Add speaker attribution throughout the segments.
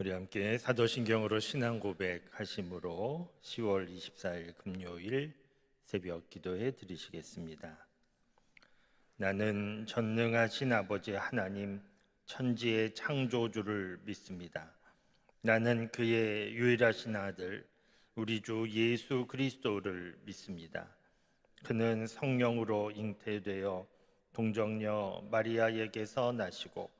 Speaker 1: 우리 함께 사도신경으로 신앙 고백하심으로 10월 24일 금요일 새벽 기도해 드리시겠습니다. 나는 전능하신 아버지 하나님 천지의 창조주를 믿습니다. 나는 그의 유일하신 아들 우리 주 예수 그리스도를 믿습니다. 그는 성령으로 잉태되어 동정녀 마리아에게서 나시고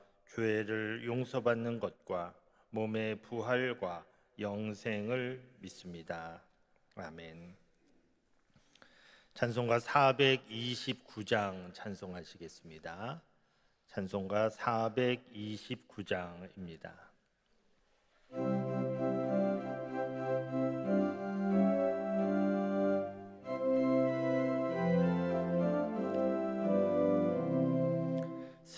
Speaker 1: 죄를 용서받는 것과 몸의 부활과 영생을 믿습니다. 아멘. 찬송가 429장 찬송하시겠습니다. 찬송가 429장입니다.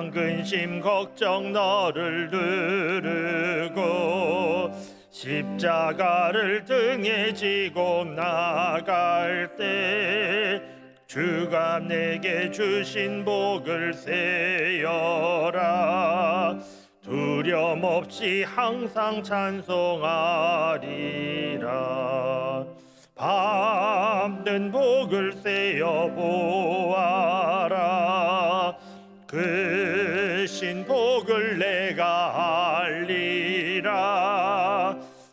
Speaker 1: 세상 근심 걱정 너를 누르고 십자가를 등에 지고 나갈 때 주가 내게 주신 복을 세어라. 두려움 없이 항상 찬송하리라. 받는 복을 세어 보아라. 그 신 복을 내가 알리라.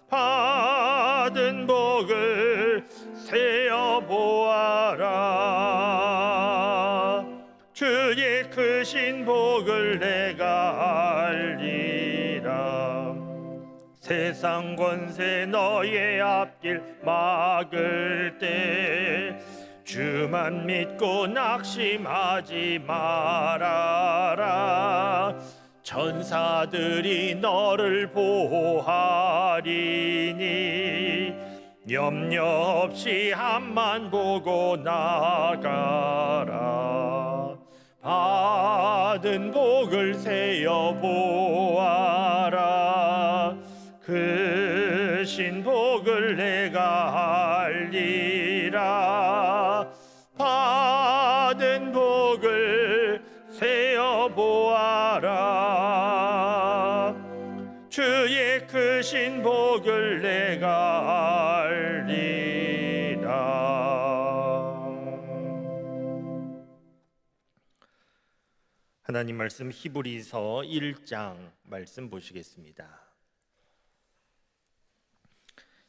Speaker 1: 받은 복을 세어 보아라. 주의 크신 복을 내가 알리라. 세상 권세 너의 앞길 막을 때 주만 믿고 낙심하지 말아라. 천사들이 너를 보호하리니 염려 없이 앞만 보고 나가라. 받은 복을 세어 보아라. 크신 복을 내가 알리라 하나님 말씀 히브리서 1장 말씀 보시겠습니다.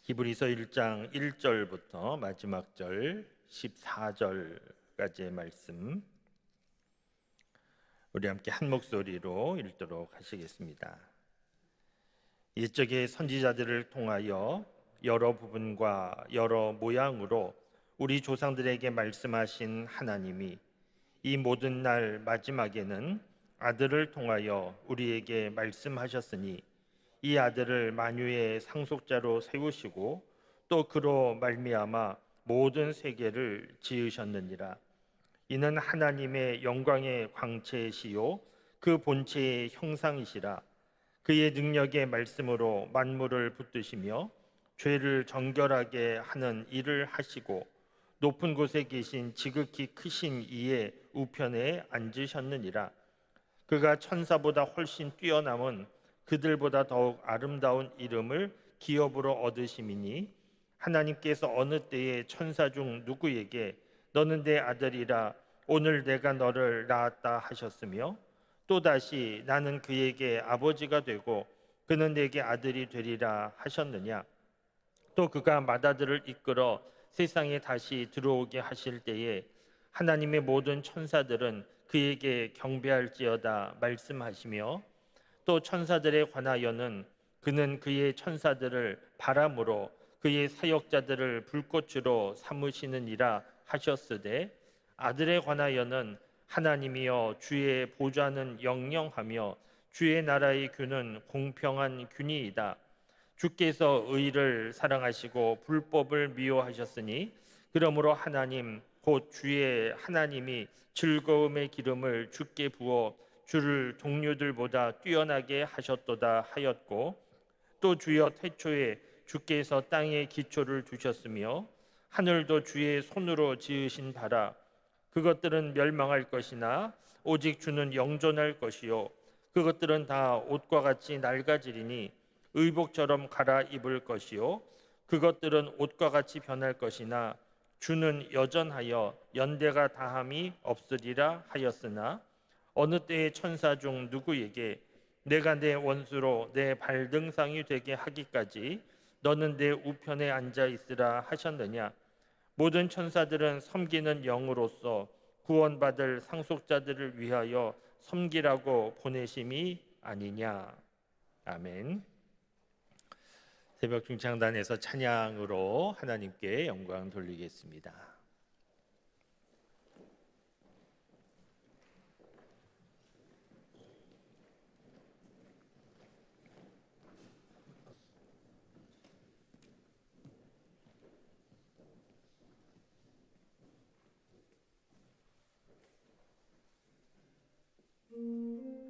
Speaker 1: 히브리서 1장 1절부터 마지막 절 14절까지의 말씀 우리 함께 한 목소리로 읽도록 하시겠습니다. 옛적의 선지자들을 통하여 여러 부분과 여러 모양으로 우리 조상들에게 말씀하신 하나님이 이 모든 날 마지막에는 아들을 통하여 우리에게 말씀하셨으니 이 아들을 만유의 상속자로 세우시고 또 그로 말미암아 모든 세계를 지으셨느니라. 이는 하나님의 영광의 광채시요 그 본체의 형상이시라. 그의 능력의 말씀으로 만물을 붙드시며 죄를 정결하게 하는 일을 하시고 높은 곳에 계신 지극히 크신 이의 우편에 앉으셨느니라. 그가 천사보다 훨씬 뛰어남은 그들보다 더욱 아름다운 이름을 기업으로 얻으심이니 하나님께서 어느 때에 천사 중 누구에게 너는 내 아들이라 오늘 내가 너를 낳았다 하셨으며 또다시 나는 그에게 아버지가 되고 그는 내게 아들이 되리라 하셨느냐? 또 그가 마다들을 이끌어 세상에 다시 들어오게 하실 때에 하나님의 모든 천사들은 그에게 경배할지어다 말씀하시며 또 천사들에 관하여는 그는 그의 천사들을 바람으로 그의 사역자들을 불꽃으로 삼으시느니라 하셨으되 아들에 관하여는 하나님이여 주의 보좌는 영영하며 주의 나라의 균은 공평한 균이이다. 주께서 의를 사랑하시고 불법을 미워하셨으니 그러므로 하나님 곧 주의 하나님이 즐거움의 기름을 주께 부어 주를 동료들보다 뛰어나게 하셨도다 하였고 또 주여 태초에 주께서 땅에 기초를 두셨으며 하늘도 주의 손으로 지으신 바라. 그것들은 멸망할 것이나 오직 주는 영존할 것이요. 그것들은 다 옷과 같이 낡아지리니 의복처럼 갈아입을 것이요. 그것들은 옷과 같이 변할 것이나 주는 여전하여 연대가 다함이 없으리라 하였으나 어느 때의 천사 중 누구에게 내가 내 원수로 내 발등상이 되게 하기까지 너는 내 우편에 앉아 있으라 하셨느냐 모든 천사들은 섬기는 영으로서 구원받을 상속자들을 위하여 섬기라고 보내심이 아니냐 아멘. 새벽 중창단에서 찬양으로 하나님께 영광 돌리겠습니다. 음.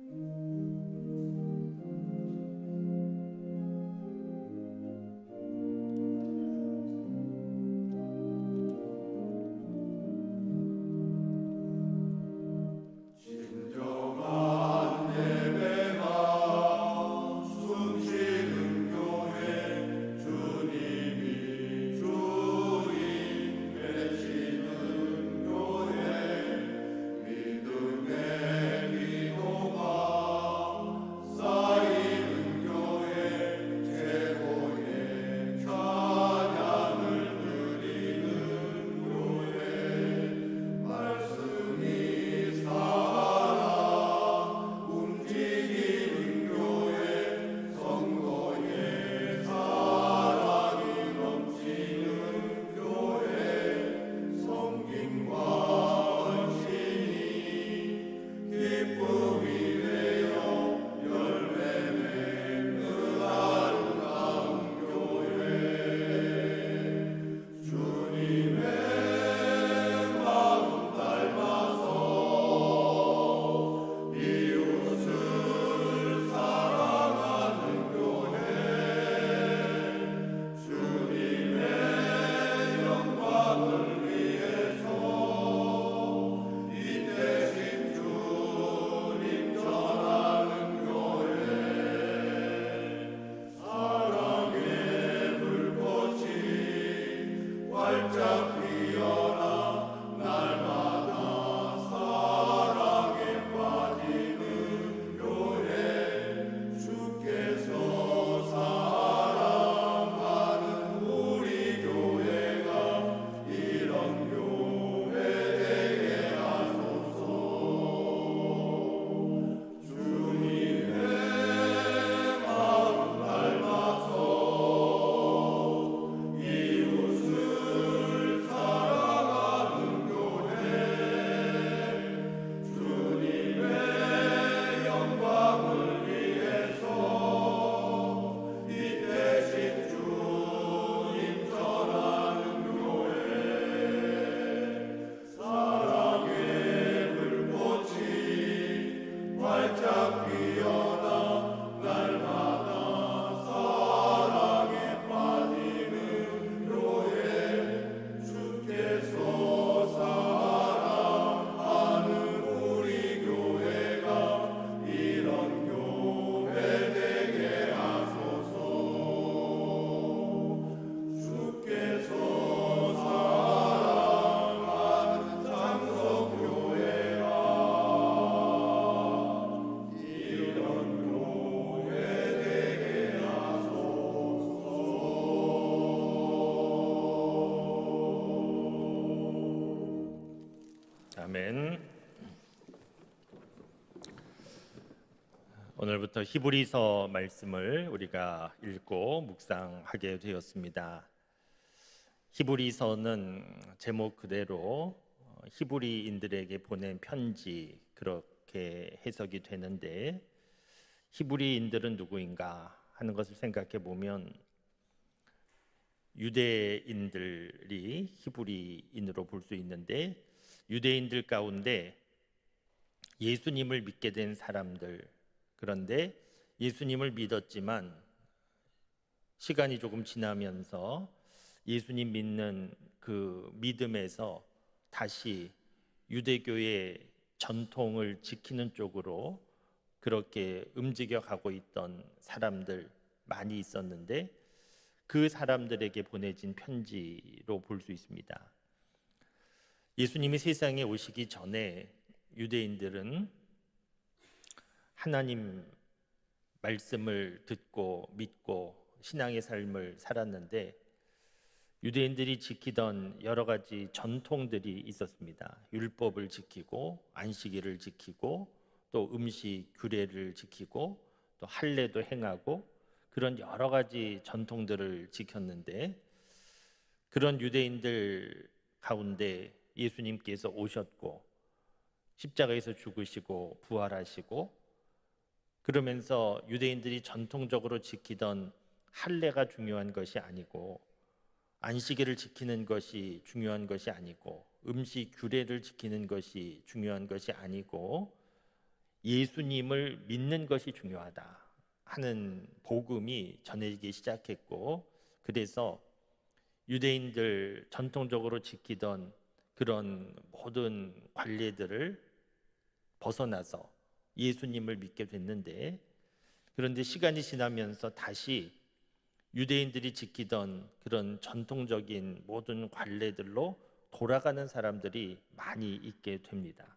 Speaker 1: 오늘부터 히브리서 말씀을 우리가 읽고 묵상하게 되었습니다. 히브리서는 제목 그대로 어, 히브리인들에게 보낸 편지 그렇게 해석이 되는데 히브리인들은 누구인가 하는 것을 생각해 보면 유대인들이 히브리인으로 볼 수 있는데 유대인들 가운데 예수님을 믿게 된 사람들 그런데 예수님을 믿었지만 시간이 조금 지나면서 예수님 믿는 그 믿음에서 다시 유대교의 전통을 지키는 쪽으로 그렇게 움직여 가고 있던 사람들 많이 있었는데 그 사람들에게 보내진 편지로 볼 수 있습니다. 예수님이 세상에 오시기 전에 유대인들은 하나님 말씀을 듣고 믿고 신앙의 삶을 살았는데 유대인들이 지키던 여러 가지 전통들이 있었습니다. 율법을 지키고 안식일을 지키고 또 음식 규례를 지키고 또 할례도 행하고 그런 여러 가지 전통들을 지켰는데 그런 유대인들 가운데 예수님께서 오셨고 십자가에서 죽으시고 부활하시고 그러면서 유대인들이 전통적으로 지키던 할례가 중요한 것이 아니고 안식일을 지키는 것이 중요한 것이 아니고 음식 규례를 지키는 것이 중요한 것이 아니고 예수님을 믿는 것이 중요하다 하는 복음이 전해지기 시작했고 그래서 유대인들 전통적으로 지키던 그런 모든 관례들을 벗어나서 예수님을 믿게 됐는데 그런데 시간이 지나면서 다시 유대인들이 지키던 그런 전통적인 모든 관례들로 돌아가는 사람들이 많이 있게 됩니다.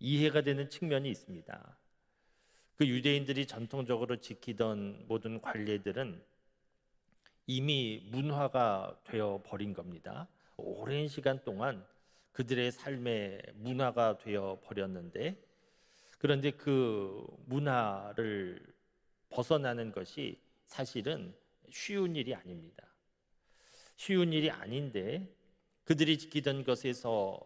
Speaker 1: 이해가 되는 측면이 있습니다. 그 유대인들이 전통적으로 지키던 모든 관례들은 이미 문화가 되어 버린 겁니다. 오랜 시간 동안 그들의 삶의 문화가 되어 버렸는데 그런데 그 문화를 벗어나는 것이 사실은 쉬운 일이 아닙니다. 쉬운 일이 아닌데 그들이 지키던 것에서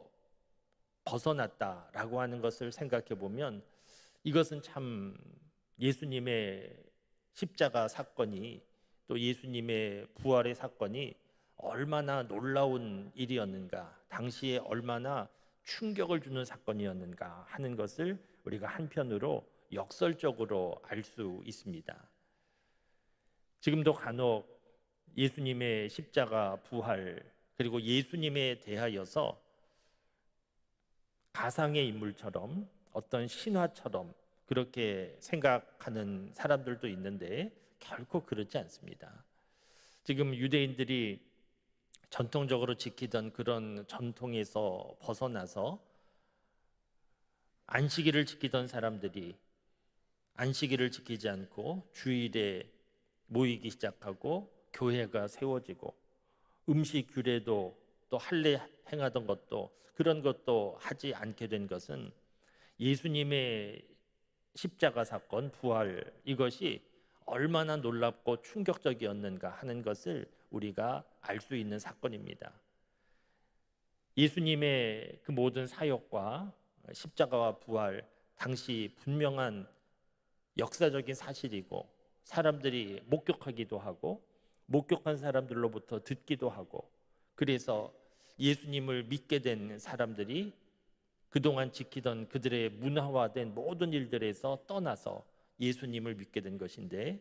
Speaker 1: 벗어났다라고 하는 것을 생각해 보면 이것은 참 예수님의 십자가 사건이 또 예수님의 부활의 사건이 얼마나 놀라운 일이었는가, 당시에 얼마나 충격을 주는 사건이었는가 하는 것을 우리가 한편으로 역설적으로 알 수 있습니다. 지금도 간혹 예수님의 십자가 부활 그리고 예수님에 대하여서 가상의 인물처럼 어떤 신화처럼 그렇게 생각하는 사람들도 있는데 결코 그렇지 않습니다. 지금 유대인들이 전통적으로 지키던 그런 전통에서 벗어나서 안식일을 지키던 사람들이 안식일을 지키지 않고 주일에 모이기 시작하고 교회가 세워지고 음식 규례도 또 할례 행하던 것도 그런 것도 하지 않게 된 것은 예수님의 십자가 사건 부활 이것이 얼마나 놀랍고 충격적이었는가 하는 것을 우리가 알 수 있는 사건입니다. 예수님의 그 모든 사역과 십자가와 부활 당시 분명한 역사적인 사실이고 사람들이 목격하기도 하고 목격한 사람들로부터 듣기도 하고 그래서 예수님을 믿게 된 사람들이 그동안 지키던 그들의 문화화된 모든 일들에서 떠나서 예수님을 믿게 된 것인데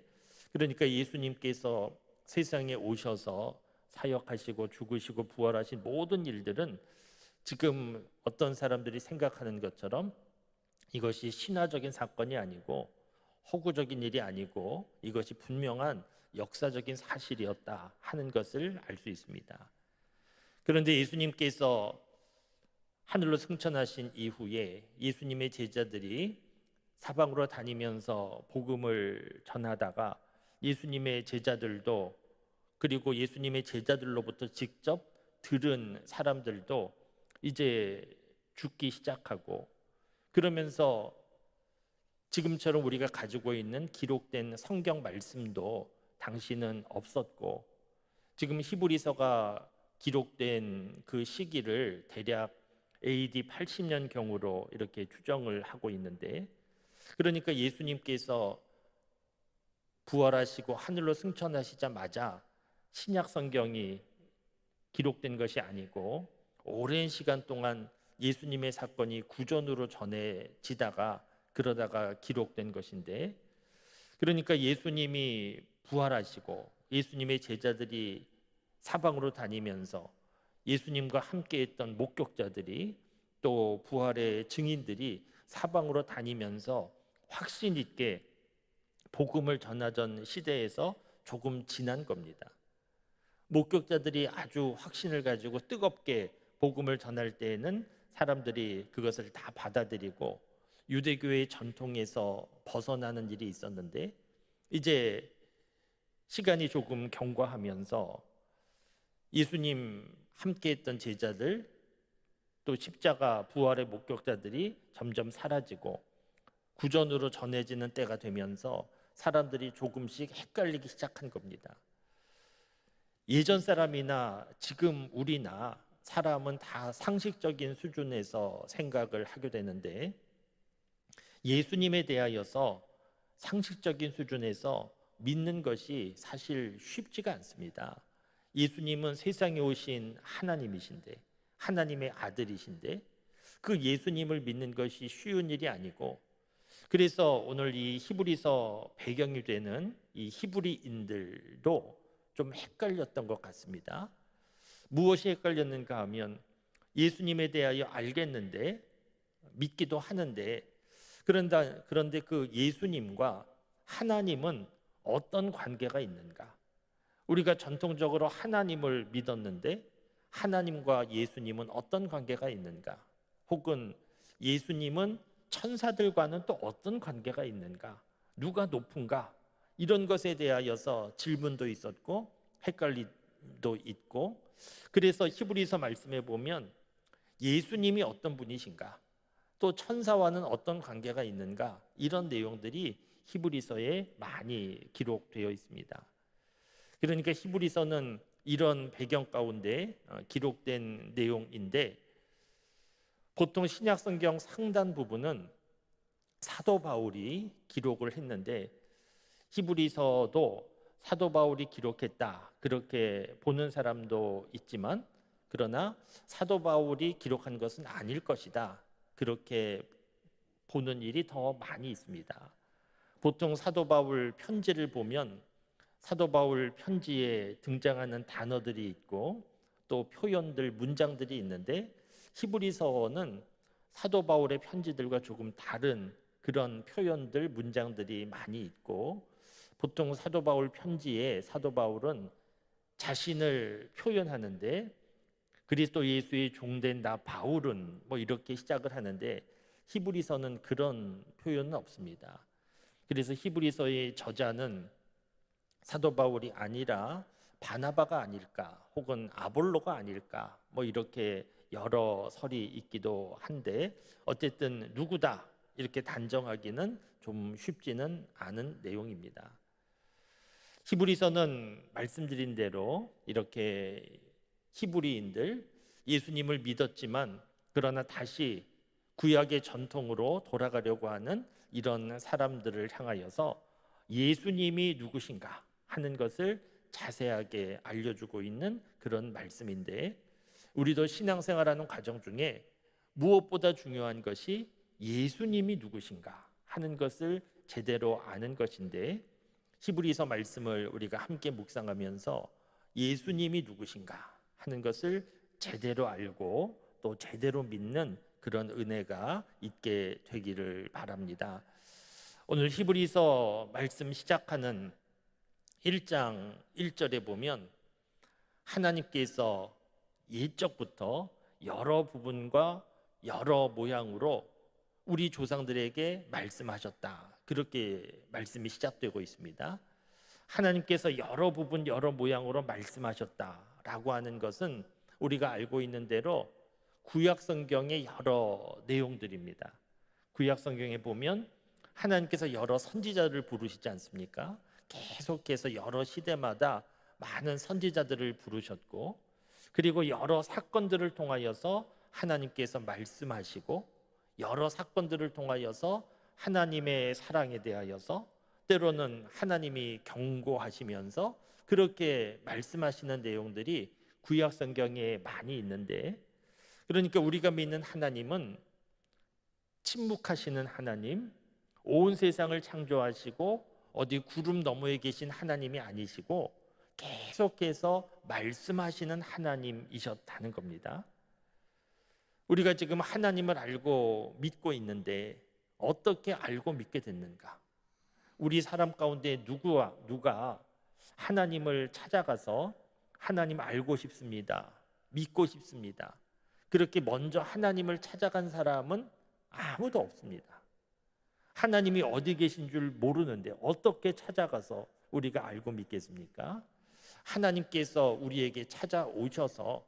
Speaker 1: 그러니까 예수님께서 세상에 오셔서 사역하시고 죽으시고 부활하신 모든 일들은 지금 어떤 사람들이 생각하는 것처럼 이것이 신화적인 사건이 아니고 허구적인 일이 아니고 이것이 분명한 역사적인 사실이었다 하는 것을 알 수 있습니다. 그런데 예수님께서 하늘로 승천하신 이후에 예수님의 제자들이 사방으로 다니면서 복음을 전하다가 예수님의 제자들도 그리고 예수님의 제자들로부터 직접 들은 사람들도 이제 죽기 시작하고 그러면서 지금처럼 우리가 가지고 있는 기록된 성경 말씀도 당시는 없었고 지금 히브리서가 기록된 그 시기를 대략 AD 80년 경으로 이렇게 추정을 하고 있는데 그러니까 예수님께서 부활하시고 하늘로 승천하시자마자 신약 성경이 기록된 것이 아니고 오랜 시간 동안 예수님의 사건이 구전으로 전해지다가 그러다가 기록된 것인데 그러니까 예수님이 부활하시고 예수님의 제자들이 사방으로 다니면서 예수님과 함께 했던 목격자들이 또 부활의 증인들이 사방으로 다니면서 확신 있게 복음을 전하던 시대에서 조금 지난 겁니다. 목격자들이 아주 확신을 가지고 뜨겁게 복음을 전할 때에는 사람들이 그것을 다 받아들이고 유대교의 전통에서 벗어나는 일이 있었는데 이제 시간이 조금 경과하면서 예수님 함께 했던 제자들 또 십자가 부활의 목격자들이 점점 사라지고 구전으로 전해지는 때가 되면서 사람들이 조금씩 헷갈리기 시작한 겁니다. 예전 사람이나 지금 우리나 사람은 다 상식적인 수준에서 생각을 하게 되는데 예수님에 대하여서 상식적인 수준에서 믿는 것이 사실 쉽지가 않습니다. 예수님은 세상에 오신 하나님이신데 하나님의 아들이신데 그 예수님을 믿는 것이 쉬운 일이 아니고 그래서 오늘 이 히브리서 배경이 되는 이 히브리인들도 좀 헷갈렸던 것 같습니다. 무엇이 헷갈렸는가 하면 예수님에 대하여 알겠는데 믿기도 하는데 그런다 그런데 그 예수님과 하나님은 어떤 관계가 있는가? 우리가 전통적으로 하나님을 믿었는데 하나님과 예수님은 어떤 관계가 있는가? 혹은 예수님은 천사들과는 또 어떤 관계가 있는가? 누가 높은가? 이런 것에 대하여서 질문도 있었고 헷갈림도 있고 그래서 히브리서 말씀에 보면 예수님이 어떤 분이신가? 또 천사와는 어떤 관계가 있는가? 이런 내용들이 히브리서에 많이 기록되어 있습니다. 그러니까 히브리서는 이런 배경 가운데 어, 기록된 내용인데 보통 신약 성경 상단 부분은 사도 바울이 기록을 했는데 히브리서도 사도 바울이 기록했다 그렇게 보는 사람도 있지만 그러나 사도 바울이 기록한 것은 아닐 것이다 그렇게 보는 일이 더 많이 있습니다. 보통 사도 바울 편지를 보면 사도 바울 편지에 등장하는 단어들이 있고 또 표현들 문장들이 있는데 히브리서는 사도 바울의 편지들과 조금 다른 그런 표현들 문장들이 많이 있고 보통 사도 바울 편지에 사도 바울은 자신을 표현하는데 그리스도 예수의 종된 나 바울은 뭐 이렇게 시작을 하는데 히브리서는 그런 표현은 없습니다. 그래서 히브리서의 저자는 사도 바울이 아니라 바나바가 아닐까 혹은 아볼로가 아닐까 뭐 이렇게 여러 설이 있기도 한데 어쨌든 누구다 이렇게 단정하기는 좀 쉽지는 않은 내용입니다. 히브리서는 말씀드린 대로 이렇게 히브리인들 예수님을 믿었지만 그러나 다시 구약의 전통으로 돌아가려고 하는 이런 사람들을 향하여서 예수님이 누구신가 하는 것을 자세하게 알려주고 있는 그런 말씀인데 우리도 신앙생활하는 과정 중에 무엇보다 중요한 것이 예수님이 누구신가 하는 것을 제대로 아는 것인데 히브리서 말씀을 우리가 함께 묵상하면서 예수님이 누구신가 하는 것을 제대로 알고 또 제대로 믿는 그런 은혜가 있게 되기를 바랍니다. 오늘 히브리서 말씀 시작하는 1장 1절에 보면 하나님께서 예적부터 여러 부분과 여러 모양으로 우리 조상들에게 말씀하셨다. 그렇게 말씀이 시작되고 있습니다. 하나님께서 여러 부분 여러 모양으로 말씀하셨다라고 하는 것은 우리가 알고 있는 대로 구약 성경의 여러 내용들입니다. 구약 성경에 보면 하나님께서 여러 선지자를 부르시지 않습니까? 계속해서 여러 시대마다 많은 선지자들을 부르셨고 그리고 여러 사건들을 통하여서 하나님께서 말씀하시고 여러 사건들을 통하여서 하나님의 사랑에 대하여서 때로는 하나님이 경고하시면서 그렇게 말씀하시는 내용들이 구약 성경에 많이 있는데 그러니까 우리가 믿는 하나님은 침묵하시는 하나님, 온 세상을 창조하시고 어디 구름 너머에 계신 하나님이 아니시고 계속해서 말씀하시는 하나님이셨다는 겁니다. 우리가 지금 하나님을 알고 믿고 있는데 어떻게 알고 믿게 됐는가? 우리 사람 가운데 누구와 누가 하나님을 찾아가서 하나님 알고 싶습니다. 믿고 싶습니다. 그렇게 먼저 하나님을 찾아간 사람은 아무도 없습니다. 하나님이 어디 계신 줄 모르는데 어떻게 찾아가서 우리가 알고 믿겠습니까? 하나님께서 우리에게 찾아오셔서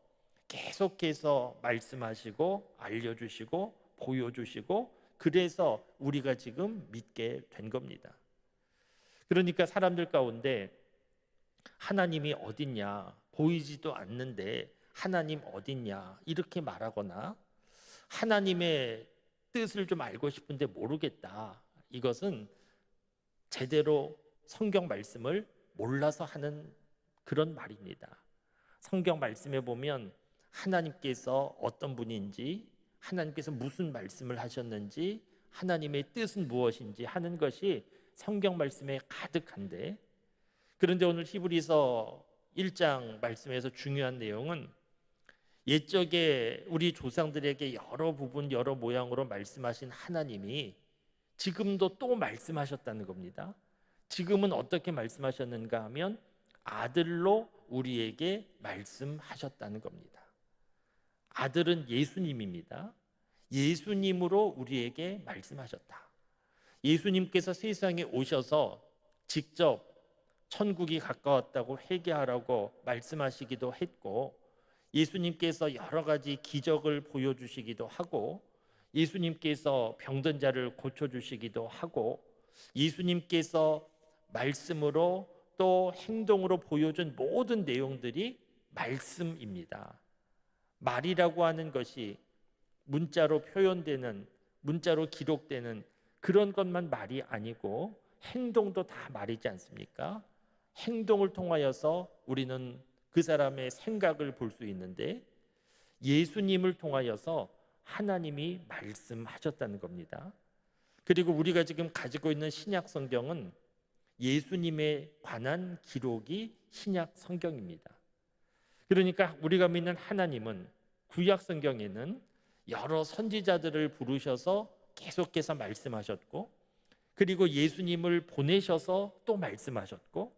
Speaker 1: 계속해서 말씀하시고 알려주시고 보여주시고 그래서 우리가 지금 믿게 된 겁니다. 그러니까 사람들 가운데 하나님이 어딨냐 보이지도 않는데 하나님 어딨냐 이렇게 말하거나 하나님의 뜻을 좀 알고 싶은데 모르겠다. 이것은 제대로 성경 말씀을 몰라서 하는 그런 말입니다. 성경 말씀에 보면 하나님께서 어떤 분인지, 하나님께서 무슨 말씀을 하셨는지, 하나님의 뜻은 무엇인지 하는 것이 성경 말씀에 가득한데, 그런데 오늘 히브리서 1장 말씀에서 중요한 내용은 옛적에 우리 조상들에게 여러 부분 여러 모양으로 말씀하신 하나님이 지금도 또 말씀하셨다는 겁니다. 지금은 어떻게 말씀하셨는가 하면 아들로 우리에게 말씀하셨다는 겁니다. 아들은 예수님입니다. 예수님으로 우리에게 말씀하셨다. 예수님께서 세상에 오셔서 직접 천국이 가까웠다고 회개하라고 말씀하시기도 했고 예수님께서 여러 가지 기적을 보여주시기도 하고 예수님께서 병든 자를 고쳐주시기도 하고 예수님께서 말씀으로 또 행동으로 보여준 모든 내용들이 말씀입니다. 말이라고 하는 것이 문자로 표현되는 문자로 기록되는 그런 것만 말이 아니고 행동도 다 말이지 않습니까? 행동을 통하여서 우리는 그 사람의 생각을 볼 수 있는데 예수님을 통하여서 하나님이 말씀하셨다는 겁니다. 그리고 우리가 지금 가지고 있는 신약 성경은 예수님에 관한 기록이 신약 성경입니다. 그러니까 우리가 믿는 하나님은 구약 성경에는 여러 선지자들을 부르셔서 계속해서 말씀하셨고 그리고 예수님을 보내셔서 또 말씀하셨고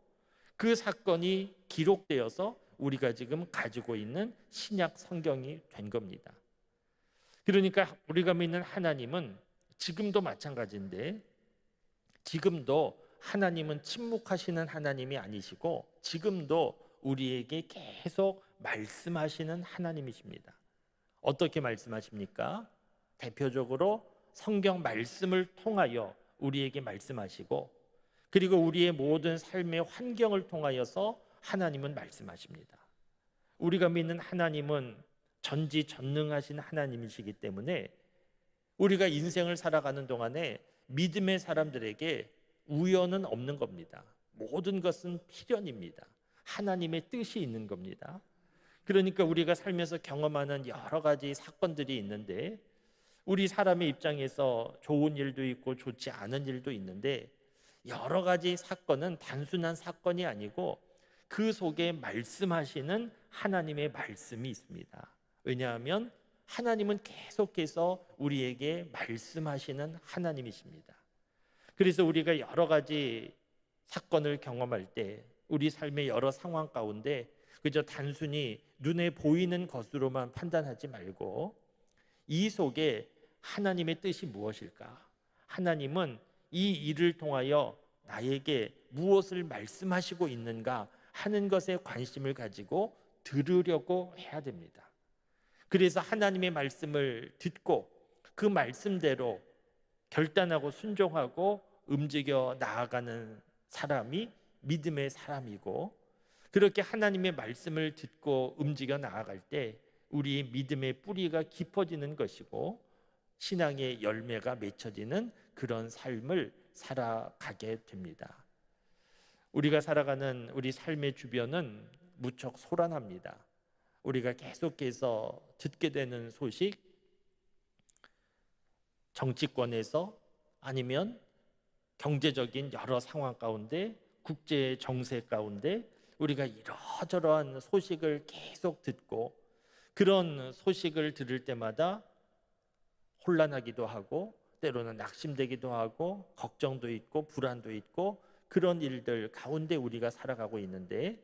Speaker 1: 그 사건이 기록되어서 우리가 지금 가지고 있는 신약 성경이 된 겁니다. 그러니까 우리가 믿는 하나님은 지금도 마찬가지인데 지금도 하나님은 침묵하시는 하나님이 아니시고 지금도 우리에게 계속 말씀하시는 하나님이십니다. 어떻게 말씀하십니까? 대표적으로 성경 말씀을 통하여 우리에게 말씀하시고 그리고 우리의 모든 삶의 환경을 통하여서 하나님은 말씀하십니다. 우리가 믿는 하나님은 전지전능하신 하나님이시기 때문에 우리가 인생을 살아가는 동안에 믿음의 사람들에게 우연은 없는 겁니다. 모든 것은 필연입니다. 하나님의 뜻이 있는 겁니다. 그러니까 우리가 살면서 경험하는 여러 가지 사건들이 있는데 우리 사람의 입장에서 좋은 일도 있고 좋지 않은 일도 있는데 여러 가지 사건은 단순한 사건이 아니고 그 속에 말씀하시는 하나님의 말씀이 있습니다. 왜냐하면 하나님은 계속해서 우리에게 말씀하시는 하나님이십니다. 그래서 우리가 여러 가지 사건을 경험할 때 우리 삶의 여러 상황 가운데 그저 단순히 눈에 보이는 것으로만 판단하지 말고 이 속에 하나님의 뜻이 무엇일까? 하나님은 이 일을 통하여 나에게 무엇을 말씀하시고 있는가 하는 것에 관심을 가지고 들으려고 해야 됩니다. 그래서 하나님의 말씀을 듣고 그 말씀대로 결단하고 순종하고 움직여 나아가는 사람이 믿음의 사람이고 그렇게 하나님의 말씀을 듣고 움직여 나아갈 때 우리의 믿음의 뿌리가 깊어지는 것이고 신앙의 열매가 맺혀지는 그런 삶을 살아가게 됩니다. 우리가 살아가는 우리 삶의 주변은 무척 소란합니다. 우리가 계속해서 듣게 되는 소식, 정치권에서 아니면 경제적인 여러 상황 가운데 국제 정세 가운데 우리가 이러저러한 소식을 계속 듣고 그런 소식을 들을 때마다 혼란하기도 하고 때로는 낙심되기도 하고 걱정도 있고 불안도 있고 그런 일들 가운데 우리가 살아가고 있는데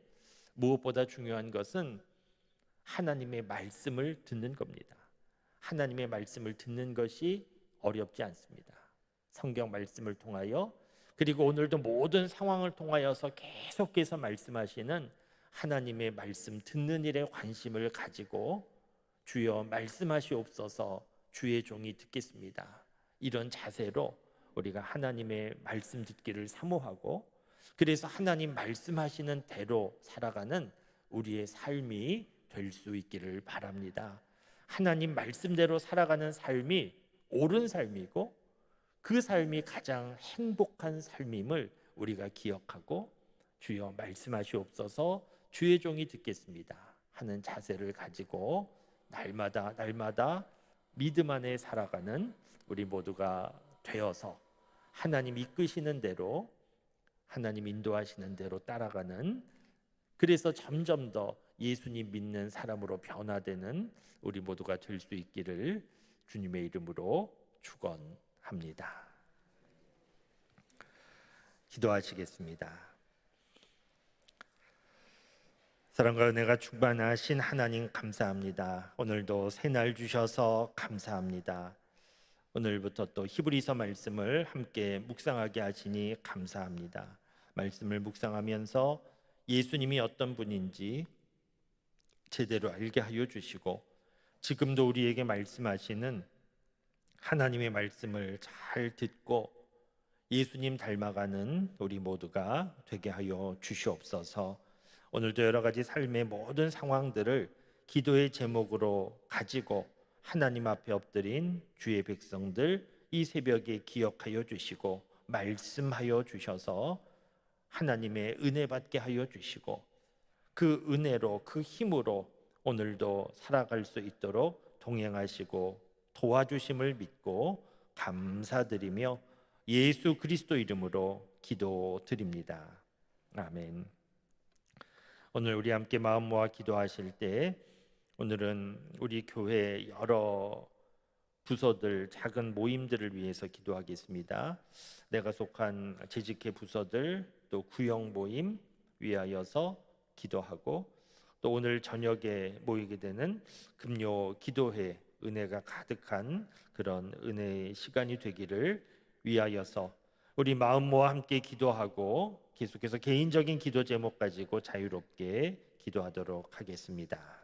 Speaker 1: 무엇보다 중요한 것은 하나님의 말씀을 듣는 겁니다. 하나님의 말씀을 듣는 것이 어렵지 않습니다. 성경 말씀을 통하여 그리고 오늘도 모든 상황을 통하여서 계속해서 말씀하시는 하나님의 말씀 듣는 일에 관심을 가지고 주여 말씀하시옵소서 주의 종이 듣겠습니다. 이런 자세로 우리가 하나님의 말씀 듣기를 사모하고 그래서 하나님 말씀하시는 대로 살아가는 우리의 삶이 될 수 있기를 바랍니다. 하나님 말씀대로 살아가는 삶이 옳은 삶이고 그 삶이 가장 행복한 삶임을 우리가 기억하고 주여 말씀하시옵소서 주의 종이 듣겠습니다 하는 자세를 가지고 날마다 날마다 믿음 안에 살아가는 우리 모두가 되어서 하나님 이끄시는 대로 하나님 인도하시는 대로 따라가는 그래서 점점 더 예수님 믿는 사람으로 변화되는 우리 모두가 될 수 있기를 주님의 이름으로 축원 합니다. 기도하시겠습니다. 사랑과 은혜가 충만하신 하나님 감사합니다. 오늘도 새날 주셔서 감사합니다. 오늘부터 또 히브리서 말씀을 함께 묵상하게 하시니 감사합니다. 말씀을 묵상하면서 예수님이 어떤 분인지 제대로 알게 하여 주시고 지금도 우리에게 말씀하시는 하나님의 말씀을 잘 듣고 예수님 닮아가는 우리 모두가 되게 하여 주시옵소서. 오늘도 여러 가지 삶의 모든 상황들을 기도의 제목으로 가지고 하나님 앞에 엎드린 주의 백성들 이 새벽에 기억하여 주시고 말씀하여 주셔서 하나님의 은혜 받게 하여 주시고 그 은혜로 그 힘으로 오늘도 살아갈 수 있도록 동행하시고 도와주심을 믿고 감사드리며 예수 그리스도 이름으로 기도드립니다. 아멘. 오늘 우리 함께 마음 모아 기도하실 때 오늘은 우리 교회 여러 부서들 작은 모임들을 위해서 기도하겠습니다. 내가 속한 재직회 부서들 또 구역 모임 위하여서 기도하고 또 오늘 저녁에 모이게 되는 금요 기도회 은혜가 가득한 그런 은혜의 시간이 되기를 위하여서 우리 마음 모아 함께 기도하고 계속해서 개인적인 기도 제목 가지고 자유롭게 기도하도록 하겠습니다.